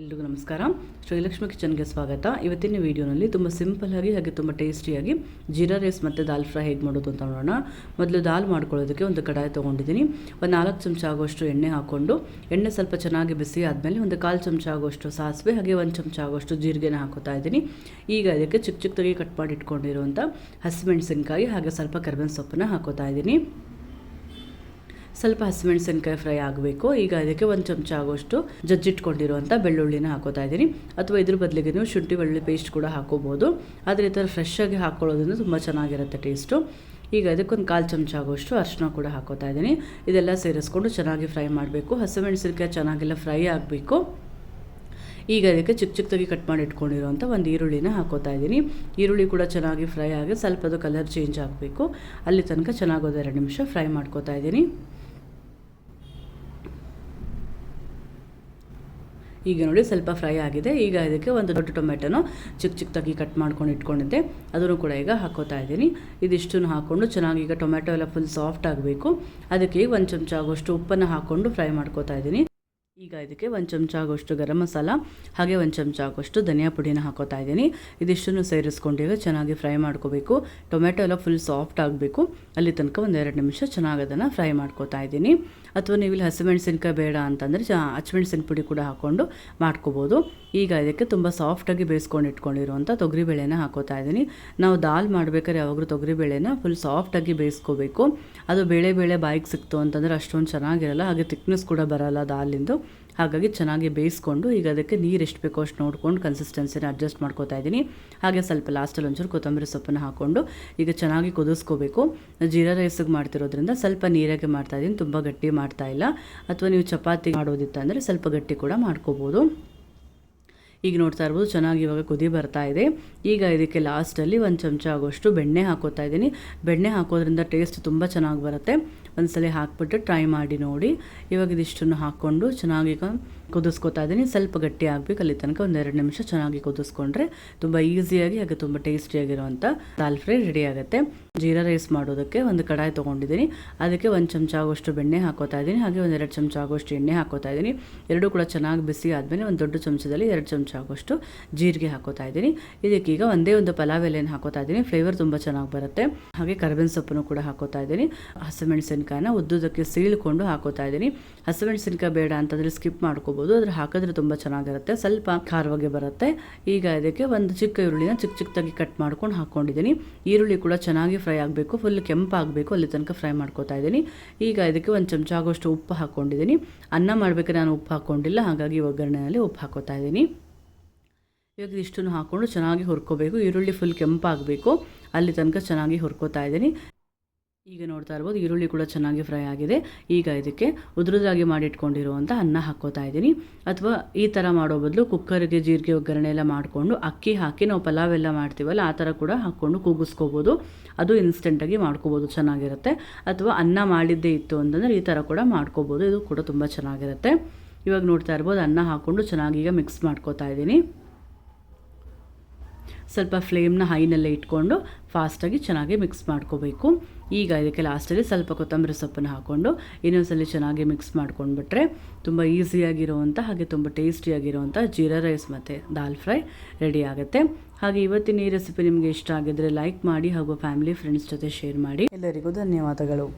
ಎಲ್ರಿಗೂ ನಮಸ್ಕಾರ. ಶ್ರೀಲಕ್ಷ್ಮಿ ಕಿಚನ್ಗೆ ಸ್ವಾಗತ. ಇವತ್ತಿನ ವಿಡಿಯೋನಲ್ಲಿ ತುಂಬ ಸಿಂಪಲ್ಲಾಗಿ ಹಾಗೆ ತುಂಬ ಟೇಸ್ಟಿಯಾಗಿ ಜೀರಾ ರೈಸ್ ಮತ್ತು ದಾಲ್ ಫ್ರೈ ಹೇಗೆ ಮಾಡೋದು ಅಂತ ನೋಡೋಣ. ಮೊದಲು ದಾಲ್ ಮಾಡ್ಕೊಳ್ಳೋದಕ್ಕೆ ಒಂದು ಕಡಾಯಿ ತೊಗೊಂಡಿದ್ದೀನಿ. ಒಂದು ನಾಲ್ಕು ಚಮಚ ಆಗುವಷ್ಟು ಎಣ್ಣೆ ಹಾಕ್ಕೊಂಡು, ಎಣ್ಣೆ ಸ್ವಲ್ಪ ಚೆನ್ನಾಗಿ ಬಿಸಿ ಆದಮೇಲೆ ಒಂದು ಕಾಲು ಚಮಚ ಆಗುವಷ್ಟು ಸಾಸಿವೆ, ಹಾಗೆ ಒಂದು ಚಮಚ ಆಗುವಷ್ಟು ಜೀರಿಗೆನ ಹಾಕೋತಾ ಇದ್ದೀನಿ. ಈಗ ಅದಕ್ಕೆ ಚಿಕ್ಕ ಚಿಕ್ಕದಾಗಿ ಕಟ್ ಮಾಡಿ ಇಟ್ಕೊಂಡಿರುವಂಥ ಹಸಿಮೆಣಸಿನ್ಕಾಯಿ, ಹಾಗೆ ಸ್ವಲ್ಪ ಕರ್ಬೇವಿನ ಸೊಪ್ಪನ್ನ ಹಾಕೋತಾ ಇದ್ದೀನಿ. ಸ್ವಲ್ಪ ಹಸಿಮೆಣಸಿನ್ಕಾಯಿ ಫ್ರೈ ಆಗಬೇಕು. ಈಗ ಅದಕ್ಕೆ ಒಂದು ಚಮಚ ಆಗೋಷ್ಟು ಜಜ್ಜಿಟ್ಕೊಂಡಿರುವಂಥ ಬೆಳ್ಳುಳ್ಳಿನ ಹಾಕೋತಾ ಇದ್ದೀನಿ. ಅಥವಾ ಇದ್ರ ಬದಲಿಗೆ ನೀವು ಶುಂಠಿ ಬೆಳ್ಳುಳ್ಳಿ ಪೇಸ್ಟ್ ಕೂಡ ಹಾಕೋಬೋದು. ಆದರೆ ಈ ಥರ ಫ್ರೆಶ್ ಆಗಿ ಹಾಕ್ಕೊಳ್ಳೋದ್ರಿಂದ ತುಂಬ ಚೆನ್ನಾಗಿರುತ್ತೆ ಟೇಸ್ಟು ಈಗ ಅದಕ್ಕೊಂದು ಕಾಲು ಚಮಚ ಆಗೋಷ್ಟು ಅರಿಶಿನ ಕೂಡ ಹಾಕೋತಾ ಇದ್ದೀನಿ. ಇದೆಲ್ಲ ಸೇರಿಸ್ಕೊಂಡು ಚೆನ್ನಾಗಿ ಫ್ರೈ ಮಾಡಬೇಕು. ಹಸಿಮೆಣಸಿನ್ಕಾಯಿ ಚೆನ್ನಾಗೆಲ್ಲ ಫ್ರೈ ಆಗಬೇಕು. ಈಗ ಅದಕ್ಕೆ ಚಿಕ್ಕ ಚಿಕ್ಕದಾಗಿ ಕಟ್ ಮಾಡಿ ಇಟ್ಕೊಂಡಿರುವಂಥ ಒಂದು ಈರುಳ್ಳಿನ ಹಾಕೋತಾ ಇದ್ದೀನಿ. ಈರುಳ್ಳಿ ಕೂಡ ಚೆನ್ನಾಗಿ ಫ್ರೈ ಆಗಿ ಸ್ವಲ್ಪ ಅದು ಕಲರ್ ಚೇಂಜ್ ಆಗಬೇಕು. ಅಲ್ಲಿ ತನಕ ಚೆನ್ನಾಗಿ ಎರಡು ನಿಮಿಷ ಫ್ರೈ ಮಾಡ್ಕೋತಾ ಇದ್ದೀನಿ. ಈಗ ನೋಡಿ ಸ್ವಲ್ಪ ಫ್ರೈ ಆಗಿದೆ. ಈಗ ಇದಕ್ಕೆ ಒಂದು ದೊಡ್ಡ ಟೊಮೆಟೊನು ಚಿಕ್ಕ ಚಿಕ್ಕದಾಗಿ ಕಟ್ ಮಾಡ್ಕೊಂಡು ಇಟ್ಕೊಂಡಿದ್ದೆ. ಅದನ್ನು ಕೂಡ ಈಗ ಹಾಕೋತಾ ಇದ್ದೀನಿ. ಇದಿಷ್ಟನ್ನು ಹಾಕ್ಕೊಂಡು ಚೆನ್ನಾಗಿ ಈಗ ಟೊಮೆಟೊ ಎಲ್ಲ ಫುಲ್ ಸಾಫ್ಟ್ ಆಗಬೇಕು. ಅದಕ್ಕೆ ಒಂದು ಚಮಚ ಆಗೋಷ್ಟು ಉಪ್ಪನ್ನು ಹಾಕ್ಕೊಂಡು ಫ್ರೈ ಮಾಡ್ಕೋತಾ ಇದ್ದೀನಿ. ಈಗ ಇದಕ್ಕೆ ಒಂದು ಚಮಚ ಆಗೋಷ್ಟು ಗರಂ ಮಸಾಲ, ಹಾಗೆ ಒಂದು ಚಮಚ ಆಗೋಷ್ಟು ಧನಿಯಾ ಪುಡಿನ ಹಾಕೋತಾ ಇದ್ದೀನಿ. ಇದಿಷ್ಟನ್ನು ಸೇರಿಸ್ಕೊಂಡು ಈಗ ಚೆನ್ನಾಗಿ ಫ್ರೈ ಮಾಡ್ಕೋಬೇಕು. ಟೊಮೆಟೊ ಎಲ್ಲ ಫುಲ್ ಸಾಫ್ಟ್ ಆಗಬೇಕು. ಅಲ್ಲಿ ತನಕ ಒಂದು ಎರಡು ನಿಮಿಷ ಚೆನ್ನಾಗಿ ಅದನ್ನು ಫ್ರೈ ಮಾಡ್ಕೋತಾ ಇದ್ದೀನಿ. ಅಥವಾ ನೀವು ಇಲ್ಲಿ ಹಸಿಮೆಣಸಿನ್ಕಾಯಿ ಬೇಡ ಅಂತಂದರೆ ಚ ಹಸಿಮೆಣಸಿನ ಪುಡಿ ಕೂಡ ಹಾಕ್ಕೊಂಡು ಮಾಡ್ಕೋಬೋದು. ಈಗ ಇದಕ್ಕೆ ತುಂಬ ಸಾಫ್ಟಾಗಿ ಬೇಯಿಸ್ಕೊಂಡು ಇಟ್ಕೊಂಡಿರುವಂಥ ತೊಗರಿಬೇಳೆನ ಹಾಕೋತಾ ಇದ್ದೀನಿ. ನಾವು ದಾಲ್ ಮಾಡಬೇಕಾದ್ರೆ ಯಾವಾಗಲೂ ತೊಗರಿಬೇಳೆನ ಫುಲ್ ಸಾಫ್ಟಾಗಿ ಬೇಯಿಸ್ಕೋಬೇಕು. ಅದು ಬೇಳೆ ಬೇಳೆ ಬಾಯಿಗೆ ಸಿಕ್ತು ಅಂತಂದರೆ ಅಷ್ಟೊಂದು ಚೆನ್ನಾಗಿರಲ್ಲ, ಹಾಗೆ ತಿಕ್ನೆಸ್ ಕೂಡ ಬರಲ್ಲ ದಾಲಿಂದು. ಹಾಗಾಗಿ ಚೆನ್ನಾಗಿ ಬೇಯಿಸ್ಕೊಂಡು ಈಗ ಅದಕ್ಕೆ ನೀರು ಎಷ್ಟು ಬೇಕೋ ಅಷ್ಟು ನೋಡ್ಕೊಂಡು ಕನ್ಸಿಸ್ಟೆನ್ಸಿನ ಅಡ್ಜಸ್ಟ್ ಮಾಡ್ಕೋತಾ ಇದ್ದೀನಿ. ಹಾಗೆ ಸ್ವಲ್ಪ ಲಾಸ್ಟಲ್ಲಿ ಒಂಚೂರು ಕೊತ್ತಂಬರಿ ಸೊಪ್ಪನ್ನು ಹಾಕ್ಕೊಂಡು ಈಗ ಚೆನ್ನಾಗಿ ಕುದಿಸ್ಕೋಬೇಕು. ಜೀರಾ ರೈಸಿಗೆ ಮಾಡ್ತಿರೋದ್ರಿಂದ ಸ್ವಲ್ಪ ನೀರಾಗೆ ಮಾಡ್ತಾಯಿದ್ದೀನಿ ತುಂಬ ಗಟ್ಟಿ ಮಾಡ್ತಾ ಇಲ್ಲ. ಅಥವಾ ನೀವು ಚಪಾತಿ ಮಾಡೋದಿತ್ತಂದರೆ ಸ್ವಲ್ಪ ಗಟ್ಟಿ ಕೂಡ ಮಾಡ್ಕೋಬೋದು. ಈಗ ನೋಡ್ತಾ ಇರ್ಬೋದು ಚೆನ್ನಾಗಿ ಇವಾಗ ಕುದಿ ಬರ್ತಾ ಇದೆ. ಈಗ ಇದಕ್ಕೆ ಲಾಸ್ಟಲ್ಲಿ ಒಂದು ಚಮಚ ಆಗೋಷ್ಟು ಬೆಣ್ಣೆ ಹಾಕೋತಾ ಇದ್ದೀನಿ. ಬೆಣ್ಣೆ ಹಾಕೋದ್ರಿಂದ ಟೇಸ್ಟ್ ತುಂಬ ಚೆನ್ನಾಗಿ ಬರುತ್ತೆ. ಒಂದ್ಸಲ ಹಾಕ್ಬಿಟ್ಟು ಟ್ರೈ ಮಾಡಿ ನೋಡಿ. ಇವಾಗ ಇದಿಷ್ಟನ್ನು ಹಾಕ್ಕೊಂಡು ಚೆನ್ನಾಗಿ ಕುದಿಸ್ಕೊತಾ ಇದ್ದೀನಿ. ಸ್ವಲ್ಪ ಗಟ್ಟಿ ಆಗಬೇಕು. ಅಲ್ಲಿ ತನಕ ಒಂದೆರಡು ನಿಮಿಷ ಚೆನ್ನಾಗಿ ಕುದಿಸ್ಕೊಂಡ್ರೆ ತುಂಬ ಈಸಿಯಾಗಿ ಹಾಗೆ ತುಂಬ ಟೇಸ್ಟಿಯಾಗಿರುವಂಥ ದಾಲ್ ಫ್ರೈ ರೆಡಿ ಆಗುತ್ತೆ. ಜೀರಾ ರೈಸ್ ಮಾಡೋದಕ್ಕೆ ಒಂದು ಕಡಾಯಿ ತೊಗೊಂಡಿದ್ದೀನಿ. ಅದಕ್ಕೆ ಒಂದು ಚಮಚ ಆಗೋಷ್ಟು ಬೆಣ್ಣೆ ಹಾಕೋತಾ ಇದ್ದೀನಿ. ಹಾಗೆ ಒಂದೆರಡು ಚಮಚ ಆಗೋಷ್ಟು ಎಣ್ಣೆ ಹಾಕೋತಾ ಇದ್ದೀನಿ. ಎರಡೂ ಕೂಡ ಚೆನ್ನಾಗಿ ಬಿಸಿ ಆದಮೇಲೆ ಒಂದು ದೊಡ್ಡ ಚಮಚದಲ್ಲಿ ಎರಡು ಚಮಚ ಆಗೋಷ್ಟು ಜೀರಿಗೆ ಹಾಕೋತಾ ಇದ್ದೀನಿ. ಇದಕ್ಕೀಗ ಒಂದೇ ಒಂದು ಪಲಾವ್ ಎಲೆಯನ್ನು ಹಾಕೋತಾ ಇದ್ದೀನಿ. ಫ್ಲೇವರ್ ತುಂಬ ಚೆನ್ನಾಗಿ ಬರುತ್ತೆ. ಹಾಗೆ ಕರಿಬೇವಿನ ಸೊಪ್ಪನ್ನು ಕೂಡ ಹಾಕೋತಾ ಇದ್ದೀನಿ. ಹಸಿಮೆಣಸಿನ್ಕಾಯಿನ ಉದ್ದುದಕ್ಕೆ ಸೀಳ್ಕೊಂಡು ಹಾಕೋತಾ ಇದ್ದೀನಿ. ಹಸಿಮೆಣಸಿನ್ಕಾಯಿ ಬೇಡ ಅಂತಂದರೆ ಸ್ಕಿಪ್ ಮಾಡ್ಕೋಬೋದು. ಅದ್ರ ಹಾಕಿದ್ರೆ ತುಂಬ ಚೆನ್ನಾಗಿರುತ್ತೆ. ಸ್ವಲ್ಪ ಖಾರವಾಗಿ ಬರುತ್ತೆ. ಈಗ ಇದಕ್ಕೆ ಒಂದು ಚಿಕ್ಕ ಈರುಳ್ಳಿನ ಚಿಕ್ಕ ಚಿಕ್ಕದಾಗಿ ಕಟ್ ಮಾಡ್ಕೊಂಡು ಹಾಕ್ಕೊಂಡಿದ್ದೀನಿ ಈರುಳ್ಳಿ ಕೂಡ ಚೆನ್ನಾಗಿ ಫ್ರೈ ಆಗಬೇಕು. ಫುಲ್ ಕೆಂಪಾಗಬೇಕು ಅಲ್ಲಿ ತನಕ ಫ್ರೈ ಮಾಡ್ಕೋತಾ ಇದ್ದೀನಿ. ಈಗ ಇದಕ್ಕೆ ಒಂದು ಚಮಚ ಆಗೋಷ್ಟು ಉಪ್ಪು ಹಾಕ್ಕೊಂಡಿದ್ದೀನಿ ಅನ್ನ ಮಾಡಬೇಕಾದ್ರೆ ನಾನು ಉಪ್ಪು ಹಾಕ್ಕೊಂಡಿಲ್ಲ ಹಾಗಾಗಿ ಒಗ್ಗರಣೆಯಲ್ಲಿ ಉಪ್ಪು ಹಾಕೋತಾ ಇದ್ದೀನಿ. ಇವಾಗ ಇಷ್ಟನ್ನು ಹಾಕ್ಕೊಂಡು ಚೆನ್ನಾಗಿ ಹುರ್ಕೋಬೇಕು. ಈರುಳ್ಳಿ ಫುಲ್ ಕೆಂಪಾಗಬೇಕು. ಅಲ್ಲಿ ತನಕ ಚೆನ್ನಾಗಿ ಹುರ್ಕೋತಾ ಇದ್ದೀನಿ. ಈಗ ನೋಡ್ತಾ ಇರ್ಬೋದು, ಈರುಳ್ಳಿ ಕೂಡ ಚೆನ್ನಾಗಿ ಫ್ರೈ ಆಗಿದೆ. ಈಗ ಇದಕ್ಕೆ ಉದುರುದಾಗಿ ಮಾಡಿಟ್ಕೊಂಡಿರುವಂಥ ಅನ್ನ ಹಾಕ್ಕೋತಾ ಇದ್ದೀನಿ. ಅಥವಾ ಈ ಥರ ಮಾಡೋ ಬದಲು ಕುಕ್ಕರ್ಗೆ ಜೀರಿಗೆ, ಒಗ್ಗರಣೆ ಎಲ್ಲ ಮಾಡಿಕೊಂಡು ಅಕ್ಕಿ ಹಾಕಿ ನಾವು ಪಲಾವ್ ಎಲ್ಲ ಮಾಡ್ತೀವಲ್ಲ, ಆ ಥರ ಕೂಡ ಹಾಕ್ಕೊಂಡು ಕೂಗಿಸ್ಕೋಬೋದು. ಅದು ಇನ್ಸ್ಟೆಂಟಾಗಿ ಮಾಡ್ಕೋಬೋದು, ಚೆನ್ನಾಗಿರುತ್ತೆ. ಅಥವಾ ಅನ್ನ ಮಾಡಿದ್ದೇ ಇತ್ತು ಅಂತಂದರೆ ಈ ಥರ ಕೂಡ ಮಾಡ್ಕೋಬೋದು. ಇದು ಕೂಡ ತುಂಬ ಚೆನ್ನಾಗಿರುತ್ತೆ. ಇವಾಗ ನೋಡ್ತಾ ಇರ್ಬೋದು, ಅನ್ನ ಹಾಕ್ಕೊಂಡು ಚೆನ್ನಾಗಿ ಈಗ ಮಿಕ್ಸ್ ಮಾಡ್ಕೋತಾ ಇದ್ದೀನಿ. ಸ್ವಲ್ಪ ಫ್ಲೇಮ್ನ ಹೈನಲ್ಲೇ ಇಟ್ಕೊಂಡು ಫಾಸ್ಟಾಗಿ ಚೆನ್ನಾಗಿ ಮಿಕ್ಸ್ ಮಾಡ್ಕೋಬೇಕು. ಈಗ ಇದಕ್ಕೆ ಲಾಸ್ಟಲ್ಲಿ ಸ್ವಲ್ಪ ಕೊತ್ತಂಬರಿ ಸೊಪ್ಪನ್ನು ಹಾಕ್ಕೊಂಡು ಇನ್ನೊಂದ್ಸಲಿ ಚೆನ್ನಾಗಿ ಮಿಕ್ಸ್ ಮಾಡ್ಕೊಂಡ್ಬಿಟ್ರೆ ತುಂಬ ಈಸಿಯಾಗಿರುವಂಥ ಹಾಗೆ ತುಂಬ ಟೇಸ್ಟಿಯಾಗಿರುವಂಥ ಜೀರಾ ರೈಸ್ ಮತ್ತು ದಾಲ್ ಫ್ರೈ ರೆಡಿ ಆಗುತ್ತೆ. ಹಾಗೆ ಇವತ್ತಿನ ಈ ರೆಸಿಪಿ ನಿಮಗೆ ಇಷ್ಟ ಆಗಿದ್ದರೆ ಲೈಕ್ ಮಾಡಿ ಹಾಗೂ ಫ್ಯಾಮಿಲಿ, ಫ್ರೆಂಡ್ಸ್ ಜೊತೆ ಶೇರ್ ಮಾಡಿ. ಎಲ್ಲರಿಗೂ ಧನ್ಯವಾದಗಳು.